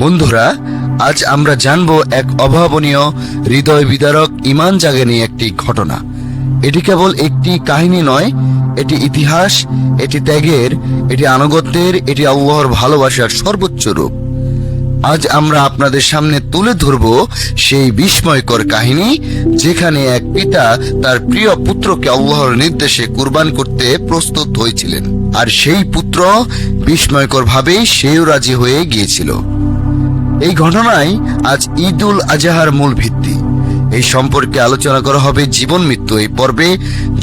বন্ধুরা, আজ আমরা জানব এক অভাবনীয় হৃদয় বিদারক ইমান জাগানি একটি ঘটনা। এটি কেবল একটি কাহিনী নয়, এটি ইতিহাস, এটি ত্যাগের, এটি আনুগত্যের, এটি আল্লাহর ভালোবাসার সর্বোচ্চ রূপ। আজ আমরা আপনাদের সামনে তুলে ধরব সেই বিস্ময়কর কাহিনী, যেখানে এক পিতা তার প্রিয় পুত্রকে আল্লাহর নির্দেশে কুরবান করতে প্রস্তুত হয়েছিলেন। আর সেই পুত্র বিস্ময়কর ভাবেই সেও রাজি হয়ে গিয়েছিল। এই ঘটনায় আজ ঈদ উল আজহার মূল ভিত্তি। এই সম্পর্কে আলোচনা করা হবে জীবন মৃত্যু এই পর্বে।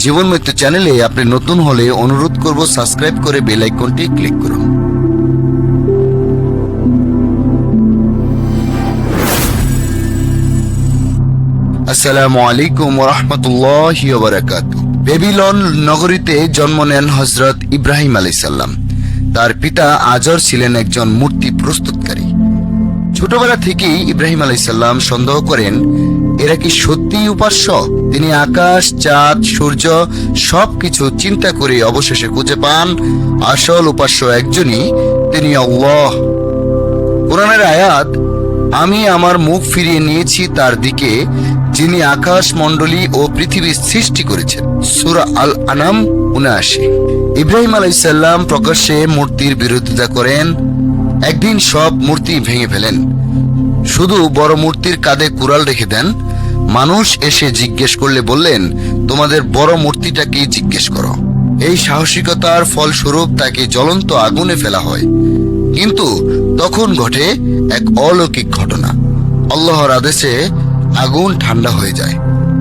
জীবন মৃত্যু চ্যানেলে আপনি নতুন হলে অনুরোধ করব সাবস্ক্রাইব করে বেল আইকনটি ক্লিক করুন। আসসালামু আলাইকুম রহমতুল্লাহ বারাকাত বেবিলন নগরীতে জন্ম নেন হজরত ইব্রাহিম আলাইসাল্লাম তার পিতা আজর ছিলেন একজন মূর্তি প্রস্তুতকারী। ছোটবেলা থেকেই ইব্রাহিম আলাইসাল্লাম সন্দেহ করেন, এরা কি সত্যিই উপাস্য? তিনি আকাশ, চাঁদ, সূর্য সবকিছু চিন্তা করে অবশেষে খুঁজে পান। আসল উপাস্য একজনই তিনি আল্লাহ। কোরআনের আয়াত, আমি আমার মুখ ফিরিয়ে নিয়েছি তার দিকে, যিনি আকাশ মণ্ডলী ও পৃথিবী সৃষ্টি করেছেন। সুরা আল আনাম উনআশি। ইব্রাহিম আলাইসাল্লাম প্রকাশ্যে মূর্তির বিরোধিতা করেন। একদিন সব মূর্তি ভেঙে ফেলেন। শুধু বড় মূর্তির কাঁধে কুড়াল রেখে দেন। মানুষ এসে জিজ্ঞেস করলে বললেন, তোমাদের বড় মূর্তিটাকে জিজ্ঞেস করো? এই সাহসিকতার ফলস্বরূপ তাকে জ্বলন্ত আগুনে ফেলা হয়। কিন্তু তখন ঘটে এক অলৌকিক ঘটনা। আল্লাহর আদেশে আগুন ঠান্ডা হয়ে যায়।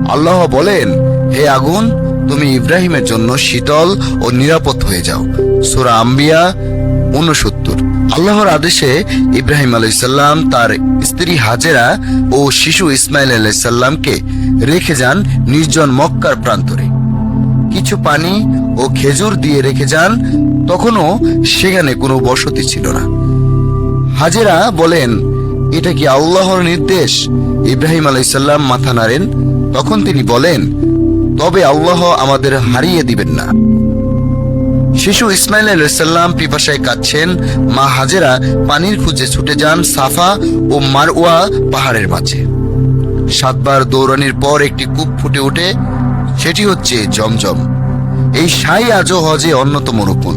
আল্লাহ বলেন, হে আগুন, তুমি ইব্রাহিমের জন্য শীতল ও নিরাপদ হয়ে যাও। সুরা আম্বিয়া উনসত্তর আল্লাহর আদেশে ইব্রাহিম আলাইসাল্লাম তার স্ত্রী হাজেরা ও শিশু ইসমাইল আলাইসাল্লামকে রেখে যান নির্জন মক্কার প্রান্তরে। কিছু পানি ও খেজুর দিয়ে রেখে যান, তখনও সেখানে কোনো বসতি ছিল না। হাজেরা বলেন, এটা কি আল্লাহর নির্দেশ? ইব্রাহিম আলাইসাল্লাম মাথা নাড়েন। তখন তিনি বলেন, তবে আল্লাহ আমাদের হারিয়ে দিবেন না। শিশু ইসমাইল আলাইসাল্লাম পিপাসায় কাচ্ছেন মা হাজেরা পানির খুঁজে ছুটে যান সাফা ও মারওয়া পাহাড়ের মাঝে। সাতবার দৌড়ানির পর একটি কূপ ফুটে ওঠে, সেটি হচ্ছে জমজম। এই সাই আজও হজে অন্যতম রূপন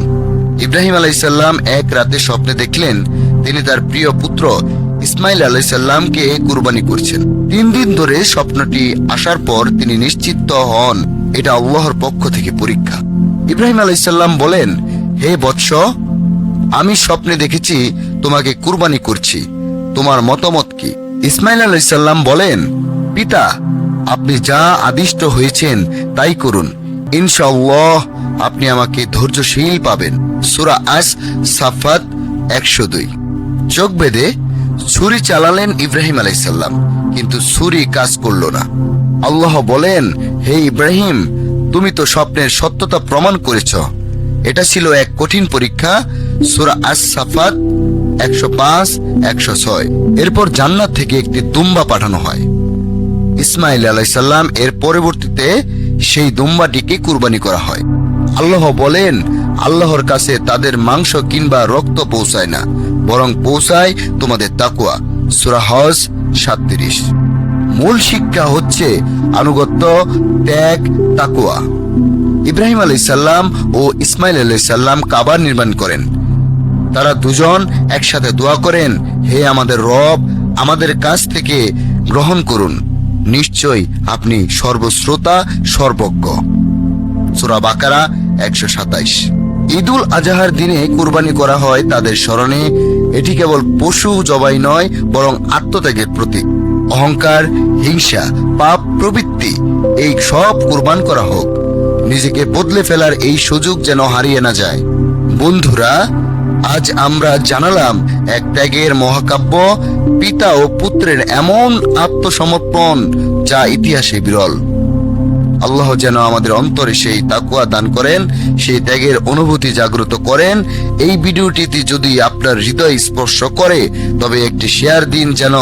ইব্রাহিম আলাইসাল্লাম এক রাতে স্বপ্নে দেখলেন তিনি তার প্রিয় পুত্র ইসমাইল আলাইসাল্লামকে কুরবানি করছেন। তিন দিন ধরে স্বপ্নটি আসার পর তিনি নিশ্চিত হন, এটা আল্লাহর পক্ষ থেকে পরীক্ষা। ইব্রাহিম আলাইসাল্লাম বলেন, হে বৎস, আমি স্বপ্নে দেখেছি তোমাকে কুরবানি করছি। তোমার মতামত কি? ইসমাইল আলাইসাল্লাম বলেন, পিতা, আপনি যা আদিষ্ট হয়েছেন তাই করুন। ইনশাআল্লাহ, আপনি আমাকে ধৈর্যশীল পাবেন। সুরা আস সাফাত একশো দুই। চোখ বেঁধে ছুরি চালালেন ইব্রাহিম আলাইসাল্লাম, কিন্তু ছুরি কাজ করল না। আল্লাহ বলেন, হে ইব্রাহিম তুমি তো স্বপ্নের সত্যতা প্রমাণ করেছ। এটা ছিল এক কঠিন পরীক্ষা, সুরা আস সাফাত একশো পাঁচ, একশো ছয়। এরপর জান্নাত থেকে একটি দুম্বা পাঠানো হয়। ইসমাইল আলাইসাল্লাম এর পরবর্তীতে সেই দুম্বাটিকে কুরবানি করা হয়। আল্লাহ বলেন, আল্লাহর কাছে তাদের মাংস কিংবা রক্ত পৌঁছায় না, বরং পৌঁছায় তোমাদের তাকুয়া সুরা হজ সাতত্রিশ। মূল শিক্ষা হচ্ছে আনুগত্য, ত্যাগ তাকুয়া ইব্রাহিম আলাইসাল্লাম ও ইসমাইল আলাইসাল্লাম কাবার নির্মাণ করেন। তারা দুজন একসাথে দোয়া করেন, হে আমাদের রব, আমাদের কাছ থেকে গ্রহণ করুন। নিশ্চয় আপনি সর্বশ্রোতা, সর্বজ্ঞ। সুরা বাকারা একশো সাতাইশ। ঈদুল আজহার দিনে কুরবানি করা হয় তাদের স্মরণে। এটি কেবল পশু জবাই নয়, বরং আত্মত্যাগের প্রতীক। অহংকার, হিংসা, পাপ প্রবৃত্তি, এই সব কোরবান করা হোক। নিজেকে বদলে ফেলার এই সুযোগ যেন হারিয়ে না যায়। বন্ধুরা, আজ আমরা জানালাম এক ত্যাগের মহাকাব্য, পিতা ও পুত্রের এমন আত্মসমর্পণ, যা ইতিহাসে বিরল। আল্লাহ যেন আমাদের অন্তরে সেই তাকুয়া দান করেন, সেই ত্যাগের অনুভূতি জাগ্রত করেন। এই ভিডিওটিতে যদি আপনার হৃদয় স্পর্শ করে, তবে একটি শেয়ার দিন যেন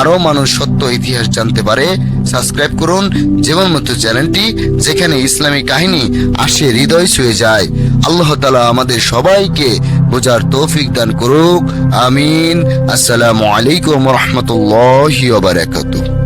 আরও মানুষ সত্য ইতিহাস জানতে পারে। সাবস্ক্রাইব করুন, যেমন মতো চ্যানেলটি যেখানে ইসলামী কাহিনী আসে, হৃদয় ছুঁয়ে যায়। আল্লাহ তালা আমাদের সবাইকে বোঝার তৌফিক দান করুক। আমিন। আসসালামু আলাইকুম রহমতুল্লাহ বারাকাতুহ।